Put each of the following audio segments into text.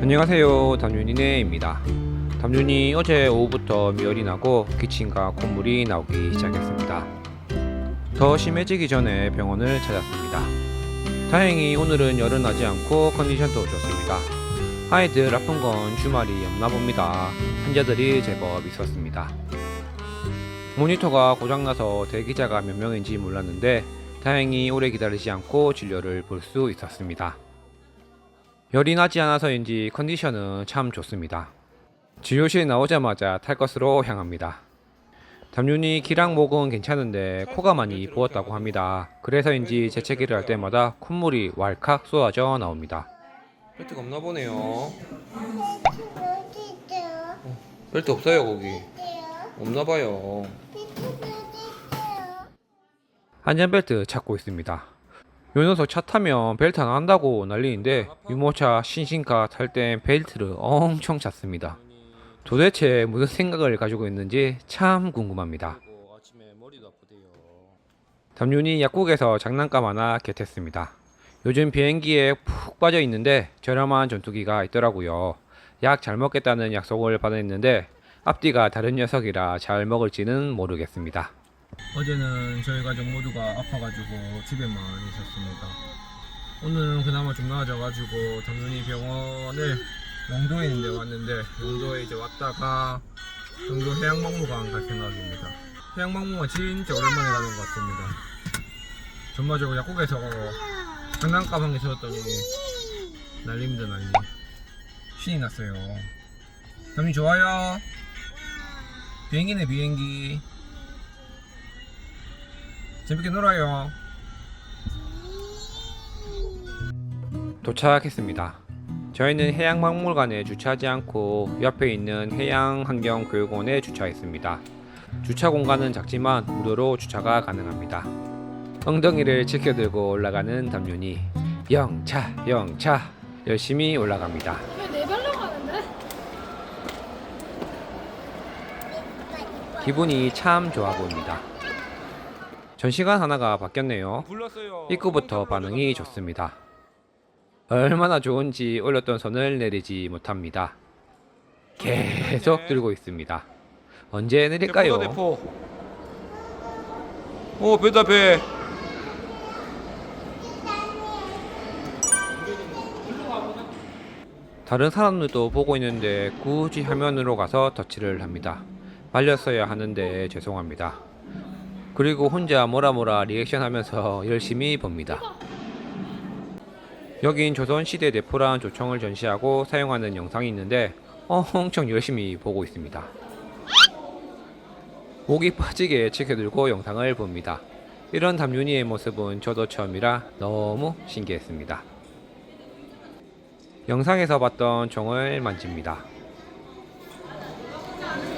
안녕하세요. 담윤이네입니다. 담윤이 어제 오후부터 미열이 나고 기침과 콧물이 나오기 시작했습니다. 더 심해지기 전에 병원을 찾았습니다. 다행히 오늘은 열은 나지 않고 컨디션도 좋습니다. 아이들 아픈 건 주말이 없나 봅니다. 환자들이 제법 있었습니다. 모니터가 고장나서 대기자가 몇 명인지 몰랐는데 다행히 오래 기다리지 않고 진료를 볼 수 있었습니다 열이 나지 않아서인지 컨디션은 참 좋습니다. 진료실 나오자마자 탈 것으로 향합니다. 담윤이 기랑 목은 괜찮은데 코가 많이 부었다고 합니다. 그래서인지 재채기를 할 때마다 콧물이 왈칵 쏟아져 나옵니다. 벨트가 없나 보네요. 벨트 없어요 거기. 없나 봐요. 안전벨트 찾고 있습니다. 요 녀석 차 타면 벨트 안 한다고 난리인데 유모차 신신카 탈 땐 벨트를 엄청 찾습니다. 도대체 무슨 생각을 가지고 있는지 참 궁금합니다. 담윤이 약국에서 장난감 하나 겟했습니다. 요즘 비행기에 푹 빠져 있는데 저렴한 전투기가 있더라고요. 약 잘 먹겠다는 약속을 받았는데 앞뒤가 다른 녀석이라 잘 먹을지는 모르겠습니다. 어제는 저희 가족 모두가 아파가지고 집에만 있었습니다. 오늘은 그나마 좀 나아져가지고 담윤이 병원을 영도에 있는데 왔는데 영도에 이제 왔다가 영도 해양박물관 갈 생각입니다. 해양박물관 진짜 오랜만에 가는 것 같습니다. 전반적으로 약국에서 장난감 한개 주었더니 난리입니다 난리. 신이 났어요. 담윤이 좋아요. 비행기네 비행기. 재밌게 놀아요. 도착했습니다. 저희는 해양박물관에 주차하지 않고 옆에 있는 해양환경교육원에 주차했습니다. 주차 공간은 작지만 무료로 주차가 가능합니다. 엉덩이를 지켜들고 올라가는 담윤이 영차 영차 열심히 올라갑니다. 왜 내 발로 가는데? 기분이 참 좋아 보입니다. 전시관 하나가 바뀌었네요. 입구부터 반응이 좋습니다. 얼마나 좋은지 올렸던 손을 내리지 못합니다. 계속 들고 있습니다. 언제 내릴까요? 대포. 오 배다 배. 다른 사람들도 보고 있는데 굳이 화면으로 가서 터치를 합니다. 말렸어야 하는데 죄송합니다. 그리고 혼자 뭐라 뭐라 리액션 하면서 열심히 봅니다. 여긴 조선시대 대포라는 조청을 전시하고 사용하는 영상이 있는데 엄청 열심히 보고 있습니다. 목이 빠지게 지켜들고 영상을 봅니다. 이런 담윤이의 모습은 저도 처음이라 너무 신기했습니다. 영상에서 봤던 총을 만집니다.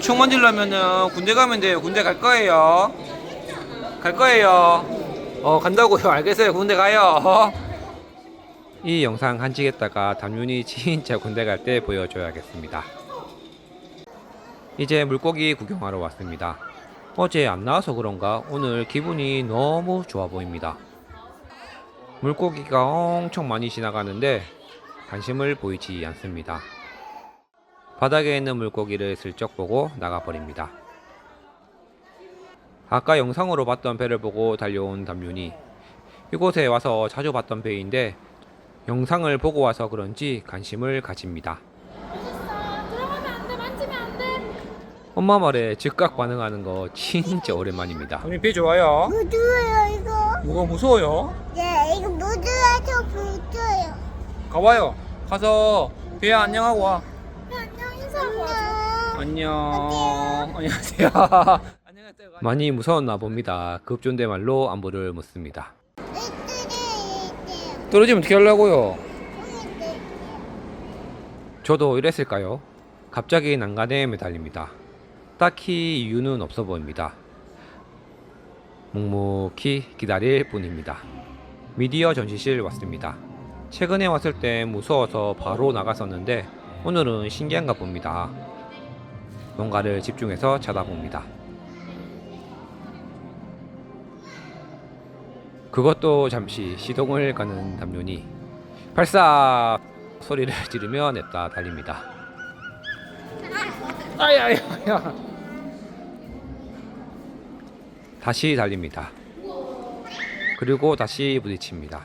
총 만질려면은 군대 가면 돼요. 군대 갈 거예요. 갈 거예요. 어 간다고요. 알겠어요. 군대 가요. 이 영상 간직했다가 담윤이 진짜 군대 갈 때 보여줘야겠습니다. 이제 물고기 구경하러 왔습니다. 어제 안 나와서 그런가 오늘 기분이 너무 좋아 보입니다. 물고기가 엄청 많이 지나가는데 관심을 보이지 않습니다. 바닥에 있는 물고기를 슬쩍 보고 나가버립니다. 아까 영상으로 봤던 배를 보고 달려온 담윤이 이곳에 와서 자주 봤던 배인데 영상을 보고 와서 그런지 관심을 가집니다. 맛있어. 들어가면 안 돼. 만지면 안 돼. 엄마 말에 즉각 반응하는 거 진짜 오랜만입니다. 언니 배 좋아요. 무드예요 이거? 뭐가 무서워요? 네 이거 무드라서 무드예요. 가봐요. 가서 배 안녕하고 와. 야, 안녕 인사하고. 안녕. 안녕하세요. 안녕하세요. 많이 무서웠나 봅니다. 급존대말로 안부를 묻습니다. 떨어지면 어떻게 하려고요? 저도 이랬을까요? 갑자기 난간에 매달립니다. 딱히 이유는 없어 보입니다. 묵묵히 기다릴 뿐입니다. 미디어 전시실 왔습니다. 최근에 왔을 때 무서워서 바로 나갔었는데 오늘은 신기한가 봅니다. 뭔가를 집중해서 쳐다봅니다. 그것도 잠시 시동을 가는 담요니 발사 소리를 지르며 냅다 달립니다. 아야야야. 다시 달립니다. 그리고 다시 부딪힙니다.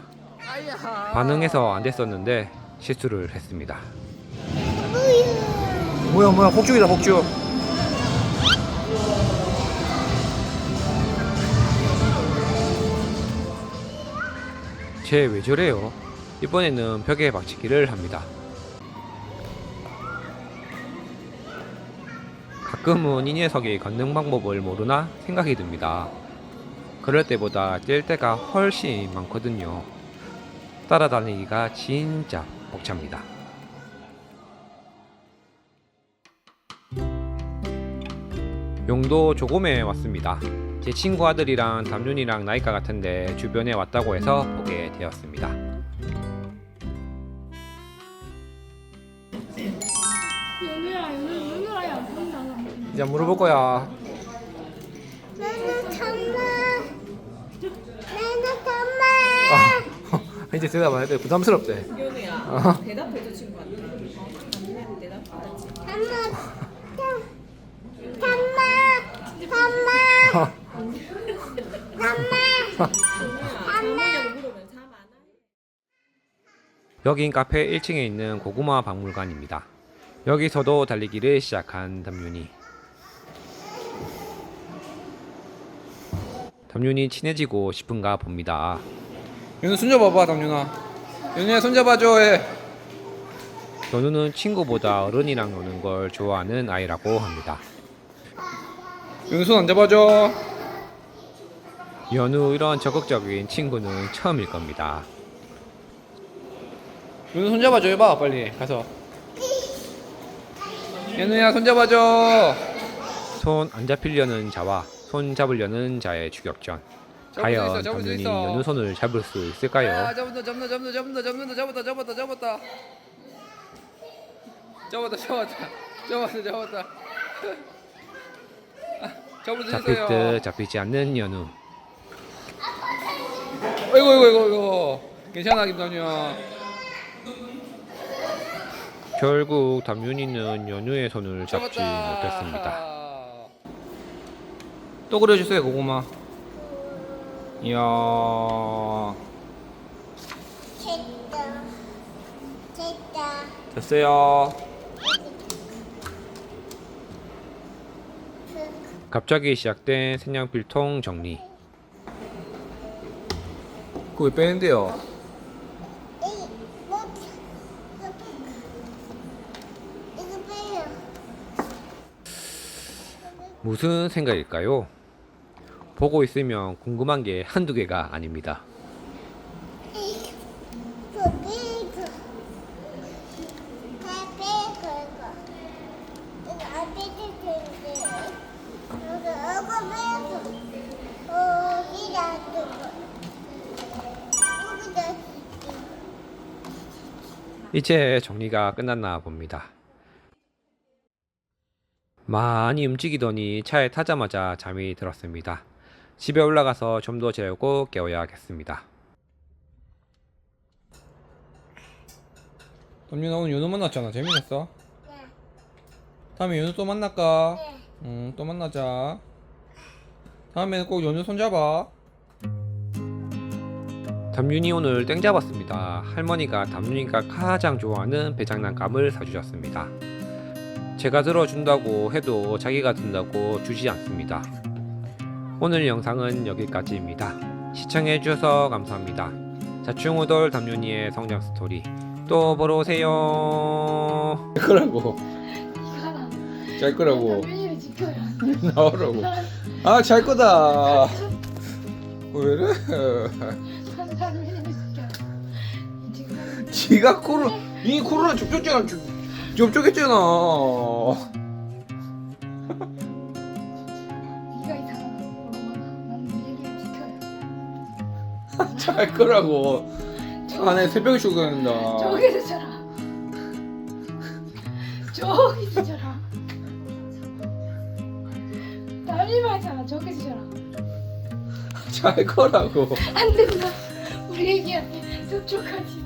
반응해서 안 됐었는데 실수를 했습니다. 뭐야 뭐야 폭죽이다 폭죽. 쟤 왜 저래요? 이번에는 벽에 박치기를 합니다. 가끔은 이 녀석이 걷는 방법을 모르나 생각이 듭니다. 그럴 때보다 뛸 때가 훨씬 많거든요. 따라다니기가 진짜 벅찹니다. 용도 조금에 왔습니다. 제 친구 아들이랑 담윤이랑 나이가 같은데 주변에 왔다고 해서 보게 되었습니다. 연우야, 연우, 보인다. 이제 물어볼 거야. 나는 정말 나는 정말 아, 이제 대답 안 해도 부담스럽대. 연우야 어? 대답해줘 친구한테 어? 담임한테 대답하지 정말 정말 여긴 카페 1층에 있는 고구마 박물관입니다. 여기서도 달리기를 시작한 담윤이. 담윤이 친해지고 싶은가 봅니다. 연우 손잡아봐 담윤아. 연우야 손잡아줘 해. 연우는 친구보다 어른이랑 노는 걸 좋아하는 아이라고 합니다. 연우 손 안 잡아줘. 연우 이런 적극적인 친구는 처음일 겁니다. 연우 손 잡아줘 해봐 빨리 가서. 연우야 손 잡아줘. 손 안 잡히려는 자와 손 잡으려는 자의 추격전. 과연 잡을 수 있어. 연우 손을 잡을 수 있을까요? 아 잡는다 잡는다 잡는다 잡는다 잡는다 잡았다 잡았다 잡았다. 잡았다 잡았다 잡았다 잡았다. 아, 잡을 수 잡힐 있어요. 듯 잡히지 않는 연우. 아이고 아이고 아이고 아이고. 괜찮아 김담윤. 결국 담윤이는 연우의 손을 잡지 잡았다. 못했습니다. 또 그려주세요 고구마. 이야. 됐다 됐다 됐어요. 갑자기 시작된 색연필통 정리. 그거 왜 빼는데요? 무슨 생각일까요? 보고 있으면 궁금한 게 한두 개가 아닙니다. 이제 정리가 끝났나 봅니다. 많이 움직이더니 차에 타자마자 잠이 들었습니다. 집에 올라가서 좀 더 재우고 깨워야겠습니다. 담윤아 오늘 연우 만났잖아. 재밌었어? 네. 다음에 연우 또 만날까? 네. 응, 또 만나자. 다음에는 꼭 연우 손잡아. 담윤이 오늘 땡 잡았습니다. 할머니가 담윤이가 가장 좋아하는 배장난감을 사주셨습니다. 제가 들어준다고 해도 자기가 든다고 주지 않습니다. 오늘 영상은 여기까지입니다. 시청해주셔서 감사합니다. 자충우돌 담윤이의 성장 스토리 또 보러 오세요. 잘 거라고. 잘 거라고. 담윤이를 지켜야. 나오라고. 아, 잘 거다. 왜 이래? 지가 코로, 이 코로나 접촉했잖아. 접촉했잖아. 네가 이상한 거 모르거나 나는 얘기를 지켜야. 잘 거라고. 안에 새벽에 출근한다. 저기서 자라. 저기서 자라. 담임하잖아. 저기서 자라. 잘 거라고. 안 된다. 우리 얘기한테 접촉하지.